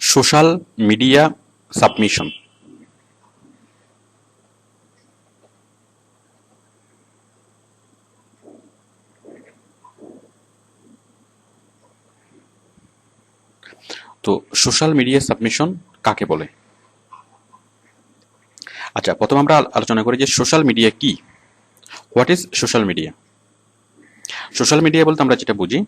Social media submission. তো social media submission কাকে বলে? আচ্ছা প্রথম আমরা আলোচনা করি যে সোশ্যাল মিডিয়া কি? What is social media? Social media বলতে আমরা যেটা বুঝি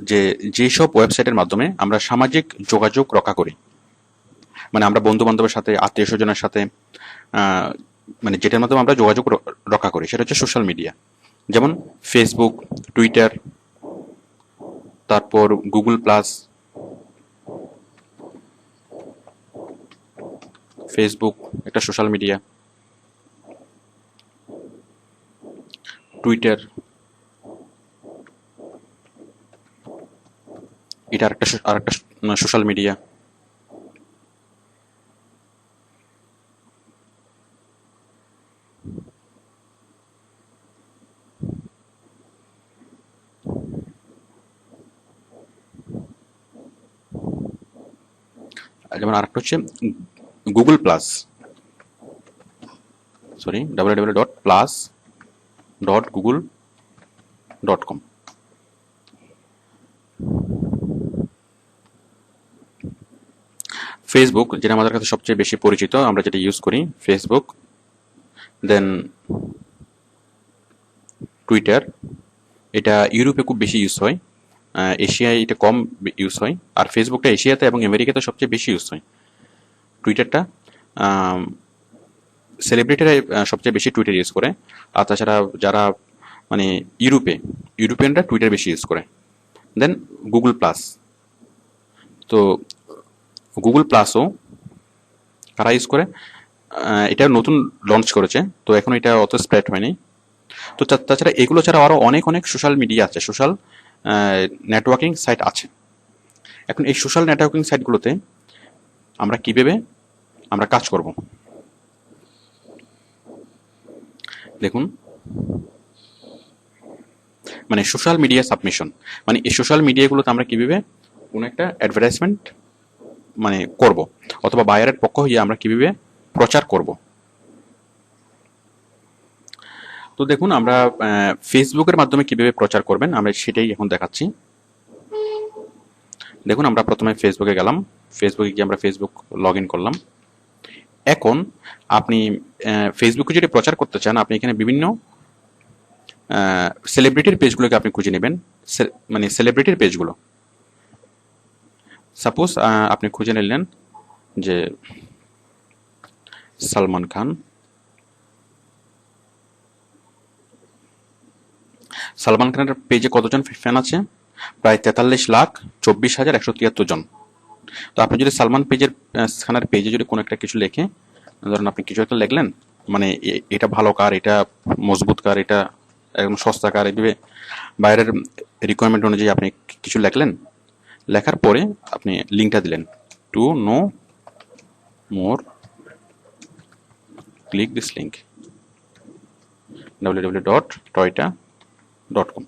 যে, যেসব ওয়েবসাইটের মাধ্যমে আমরা সামাজিক যোগাযোগ রক্ষা করি মানে আমরা বন্ধু বান্ধবের সাথে আত্মীয় স্বজনের সাথে মানে যেটার মাধ্যমে আমরা যোগাযোগ রক্ষা করি, সেটা হচ্ছে সোশ্যাল মিডিয়া যেমন ফেসবুক টুইটার তারপর গুগল প্লাস ফেসবুক একটা সোশ্যাল মিডিয়া টুইটার এটা সো- আরেকটা সোশ্যাল মিডিয়া যেমন আরেকটা হচ্ছে Google plus sorry W W dot plus dot Google dot com Facebook যেটা আমাদের কাছে সবচেয়ে বেশি পরিচিত, আমরা যেটা ইউজ করি ফেসবুক দেন টুইটার এটা ইউরোপে খুব বেশি ইউজ হয় এশিয়ায় এটা কম ইউজ হয়, আর ফেসবুকটা এশিয়াতে এবং আমেরিকাতে সবচেয়ে বেশি ইউজ হয় টুইটারটা সেলিব্রিটিরা সবচেয়ে বেশি টুইটার ইউজ করে, আর তাছাড়া যারা মানে ইউরোপে ইউরোপিয়ানরা টুইটার বেশি ইউজ করে দেন গুগল প্লাস তো গুগল প্লাসও কারা ইউজ করে এটা নতুন লঞ্চ করেছে, তো এখন এটা অত স্প্রেড হয়নি। তো তাছাড়া এগুলো ছাড়া আরও অনেক অনেক সোশ্যাল মিডিয়া আছে সোশ্যাল নেটওয়ার্কিং সাইট আছে। এখন এই সোশ্যাল নেটওয়ার্কিং সাইটগুলোতে আমরা কীভাবে আমরা কাজ করব? দেখুন। মানে সোশ্যাল মিডিয়া সাবমিশন মানে এই সোশ্যাল মিডিয়াগুলোতে আমরা কীভাবে কোনো একটা অ্যাডভার্টাইজমেন্ট মানে করব, অথবা বায়ারের পক্ষ হয়ে আমরা কীভাবে প্রচার করব। তো দেখুন, আমরা ফেসবুকের মাধ্যমে কীভাবে প্রচার করবেন, আমরা সেটাই এখন দেখাচ্ছি। দেখুন, আমরা প্রথমে ফেসবুকে গেলাম। ফেসবুকে গিয়ে আমরা ফেসবুক লগ করলাম। এখন আপনি ফেসবুকে যদি প্রচার করতে চান, আপনি এখানে বিভিন্ন সেলিব্রিটির পেজগুলোকে আপনি খুঁজে নেবেন। মানে সেলিব্রিটির পেজগুলো সাপোজ আপনি খুঁজে নিলেন যে সালমান খান। সালমান খানের পেজে কতজন ফ্যান আছে? প্রায় তেতাল্লিশ লাখ চব্বিশ হাজার একশো তিয়াত্তর জন। তো আপনি যদি সালমান পেজের খানের পেজে যদি কোনো একটা কিছু লেখে, ধরুন আপনি কিছু একটা লিখলেন মানে এটা ভালো কার, এটা মজবুত কার, এটা একদম সস্তা কার এইভাবে বাইরের রিকোয়ারমেন্ট অনুযায়ী আপনি কিছু লেখলেন লেখার পরে আপনি লিঙ্কটা দিলেন। To know more click this link W dot Toyota dot com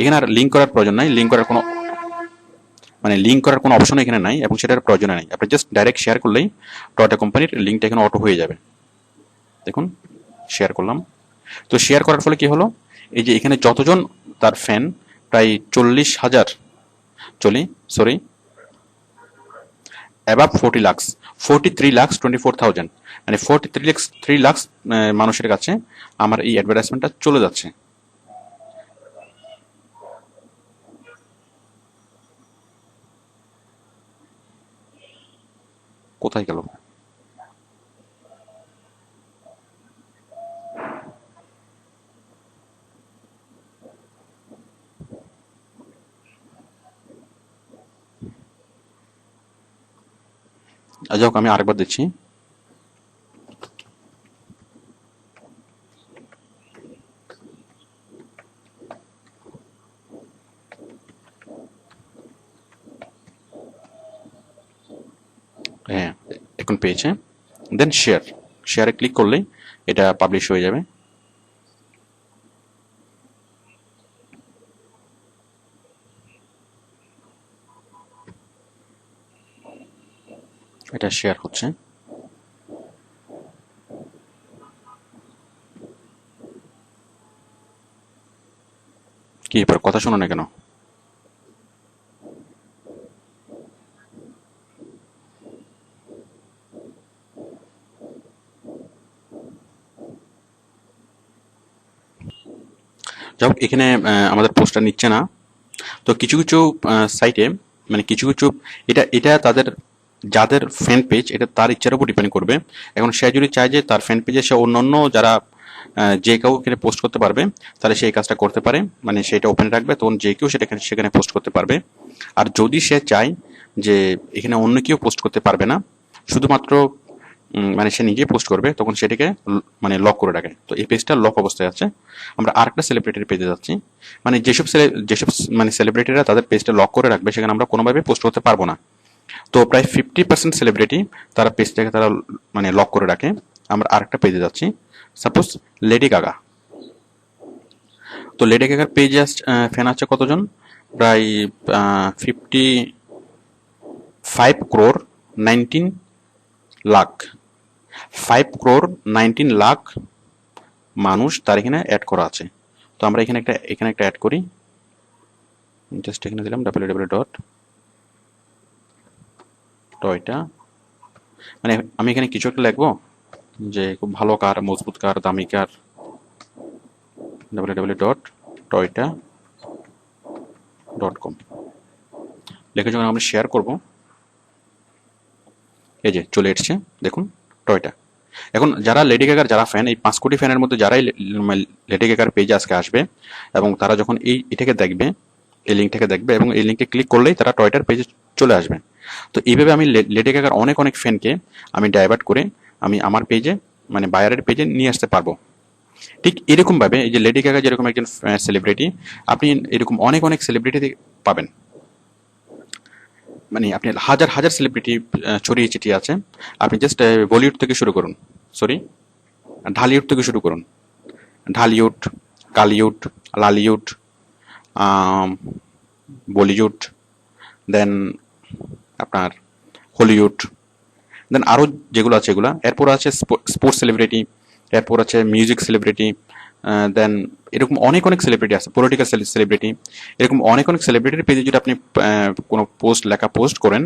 এখানে আর লিঙ্ক করার প্রয়োজন নাই। লিঙ্ক করার কোনো মানে লিঙ্ক করার কোনো অপশন এখানে নাই এবং সেটার প্রয়োজন নেই। আপনি জাস্ট ডাইরেক্ট শেয়ার করলেই টয়টা কোম্পানির লিঙ্কটা এখানে অটো হয়ে যাবে। দেখুন শেয়ার করলাম। তো শেয়ার করার ফলে কি হলো? এই যে এখানে যতজন তার ফ্যান প্রায় চল্লিশ হাজার চলি sorry above forty lakhs forty three lakhs twenty four thousand মানে forty three lakhs three lakhs মানুষের কাছে আমার এই অ্যাডভার্টাইজমেন্টটা চলে যাচ্ছে। কোথায় গেল? হোক, আমি আরেকবার দেখছি। হ্যাঁ এখন পেয়েছে। দেন শেয়ার শেয়ারে ক্লিক করলেই এটা পাবলিশ হয়ে যাবে। এটা শেয়ার হচ্ছে। কি, এবার কথা শোনো না কেন? যাই হোক, এখানে আমাদের পোস্টটা নিচ্ছে না। তো কিছু কিছু সাইটে মানে কিছু কিছু, এটা এটা তাদের যাদের ফ্যান পেজ এটা তার ইচ্ছার উপর ডিপেন্ড করবে। এখন সে যদি চায় যে তার ফ্যান পেজে সে অন্যান্য যারা যে কেউ এখানে পোস্ট করতে পারবে, তাহলে সেই কাজটা করতে পারে। মানে সেটা ওপেন রাখবে, তখন যে কেউ সেটা সেখানে পোস্ট করতে পারবে। আর যদি সে চায় যে এখানে অন্য কেউ পোস্ট করতে পারবে না, শুধুমাত্র মানে সে নিজেই পোস্ট করবে, তখন সেটাকে মানে লক করে রাখে। তো এই পেজটা লক অবস্থায় আছে। আমরা আরেকটা সেলিব্রিটির পেজে যাচ্ছি। মানে যেসব যেসব মানে সেলিব্রিটিরা তাদের পেজটা লক করে রাখবে, সেখানে আমরা কোনোভাবে পোস্ট করতে পারব না। তো প্রায় ফিফটি পার্সেন্ট সেলিব্রিটি তারা পেজটাকে তারা মানে লক করে রাখে। আমরা আরেকটা পেজে যাচ্ছি। সাপোজ লেডি গাগা তো লেডি গাগার পেজে ফ্যান আছে কতজন? প্রায় fifty five crore nineteen lakh five crore nineteen lakh মানুষ তার এখানে অ্যাড করা আছে। তো আমরা এখানে একটা এখানে একটা অ্যাড করি। জাস্ট এখানে দিলাম ডাব্লিউ ডাব্লিউ ডট টয়টা মানে আমি এখানে কিছু একটা লিখব যে খুব ভালো কার, মজবুত কার, দামি car. W W dot Toyota dot com লিখে যখন আমরা শেয়ার করব। এই যে চলে এসছে, দেখুন টয়টা এখন যারা লেডি গাগার যারা ফ্যান এই পাঁচ কোটি ফ্যানের মধ্যে যারাই লেডি গাগার পেজ আজকে আসবে এবং তারা যখন এই এটাকে দেখবে, এই লিঙ্কটাকে দেখবে এবং এই লিঙ্কে ক্লিক করলেই তারা টয়টার পেজে চলে আসবে। তো এইভাবে আমি লে- লেডি গাগার অনেক অনেক ফ্যানকে আমি ডাইভার্ট করে আমি আমার পেজে মানে বায়ারের পেজে নিয়ে আসতে পারব। ঠিক এরকমভাবে এই যে লেডি গাগা যেরকম একজন সেলিব্রিটি আপনি এরকম অনেক অনেক সেলিব্রিটি পাবেন। মানে আপনি হাজার হাজার সেলিব্রিটি ছড়িয়ে ছিটিয়ে আছে। আপনি জাস্ট বলিউড থেকে শুরু করুন। সরি ঢালিউড থেকে শুরু করুন। ঢালিউড কালিউড লালিউড বলিউড দেন আপনার হলিউড দেন আরও যেগুলো আছে এগুলো, এরপর আছে স্পোর্টস সেলিব্রিটি এরপর আছে মিউজিক সেলিব্রিটি দেন এরকম অনেক অনেক সেলিব্রিটি আছে পলিটিক্যাল সেলিব্রিটি এরকম অনেক অনেক সেলিব্রিটির পেজে যদি আপনি কোনো পোস্ট লেখা পোস্ট করেন,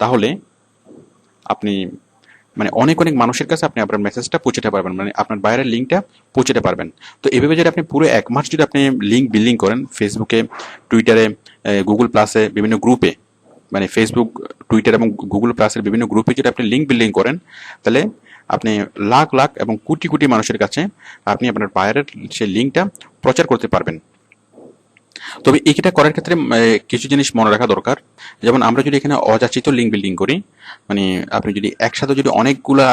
তাহলে আপনি মানে অনেক অনেক মানুষের কাছে আপনি আপনার মেসেজটা পৌঁছাতে পারবেন মানে আপনার বাইরের লিঙ্কটা পৌঁছাতে পারবেন। তো এভাবে যদি আপনি পুরো এক মাস যদি আপনি লিঙ্ক বিল্ডিং করেন ফেসবুকে টুইটারে গুগল প্লাসে বিভিন্ন গ্রুপে মানে ফেসবুক টুইটার এবং গুগল প্লাসের বিভিন্ন গ্রুপে যদি আপনি লিঙ্ক বিল্ডিং করেন, তাহলে আপনি লাখ লাখ এবং কোটি কোটি মানুষের কাছে আপনি আপনার বাইরের সেই লিঙ্কটা প্রচার করতে পারবেন। তবে এইটা করার ক্ষেত্রে কিছু জিনিস মনে রাখা দরকার। যেমন আমরা যদি এখানে অযাচিত লিঙ্ক বিল্ডিং করি মানে আপনি যদি একসাথে যদি অনেকগুলা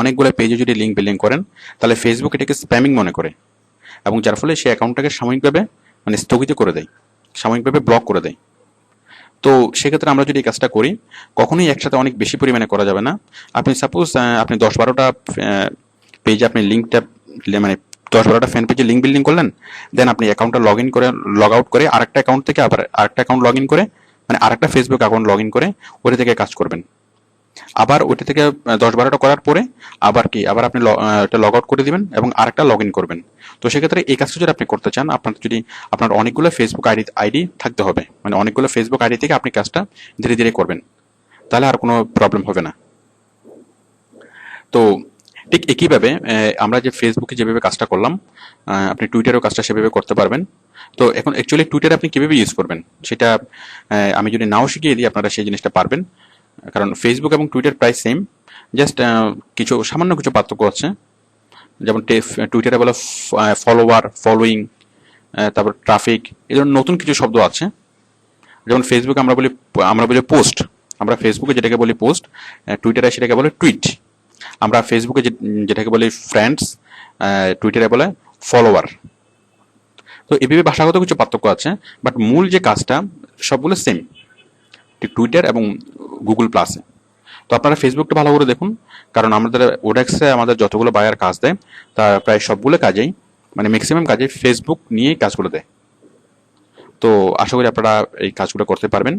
অনেকগুলা পেজে যদি লিঙ্ক বিল্ডিং করেন, তাহলে ফেসবুক এটাকে স্প্যামিং মনে করে এবং যার ফলে সেই অ্যাকাউন্টটাকে সাময়িকভাবে মানে স্থগিত করে দেয়, সাময়িকভাবে ব্লক করে দেয়। তো সেক্ষেত্রে আমরা যদি এই কাজটা করি, কখনোই একসাথে অনেক বেশি পরিমাণে করা যাবে না। আপনি সাপোজ আপনি দশ বারোটা পেজে আপনি লিঙ্কটা মানে দশ বারোটা ফ্যান পেজে লিঙ্ক বিল্ডিং করলেন দেন আপনি অ্যাকাউন্টটা লগ ইন করে লগ আউট করে আরেকটা অ্যাকাউন্ট থেকে আবার আরেকটা অ্যাকাউন্ট লগ ইন করে মানে আরেকটা ফেসবুক অ্যাকাউন্ট লগ ইন করে, ওটা থেকে কাজ করবেন। আবার ওইটা থেকে দশ বারোটা করার পরে আবার কি, আবার আপনি লগ আউট করে দিবেন এবং আরেকটা লগ ইন করবেন। তো সেক্ষেত্রে এই কাজটা যদি আপনি করতে চান, আপনার যদি, আপনার অনেকগুলো ফেসবুক আইডি আইডি থাকতে হবে। মানে অনেকগুলো ফেসবুক আইডি থেকে আপনি কাজটা ধীরে ধীরে করবেন। তাহলে আর কোনো প্রবলেম হবে না। তো ঠিক একইভাবে আমরা যে ফেসবুকে যেভাবে কাজটা করলাম আপনি টুইটারেও কাজটা সেভাবে করতে পারবেন। তো এখন অ্যাকচুয়ালি টুইটার আপনি কীভাবে ইউজ করবেন, সেটা আমি যদি নাও শিখিয়ে দিই, আপনারা সেই জিনিসটা পারবেন। কারণ ফেসবুক এবং টুইটার প্রায় সেম জাস্ট কিছু, সামান্য কিছু পার্থক্য আছে। যেমন টুইটারে বলে ফলোয়ার ফলোয়িং তারপর ট্রাফিক এই ধরনের নতুন কিছু শব্দ আছে। যেমন ফেসবুকে আমরা বলি আমরা বলি পোস্ট আমরা ফেসবুকে যেটাকে বলি পোস্ট টুইটারে সেটাকে বলে টুইট আমরা ফেসবুকে যেটাকে বলি ফ্রেন্ডস টুইটারে বলে ফলোয়ার তো এভাবে ভাষাগত কিছু পার্থক্য আছে বাট মূল যে কাজটা, সবগুলো সেম টুইটার এবং গুগল প্লাসে তো আপনারা ফেসবুকটা ভালো করে দেখুন, কারণ আমাদের ওডেক্সে আমাদের যতগুলো বায়ার কাজ দেয়, তা প্রায় সবগুলো কাজেই মানে ম্যাক্সিমাম কাজে ফেসবুক নিয়েই কাজগুলো দেয়। তো আশা করি আপনারা এই কাজগুলো করতে পারবেন।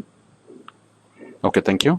Okay thank you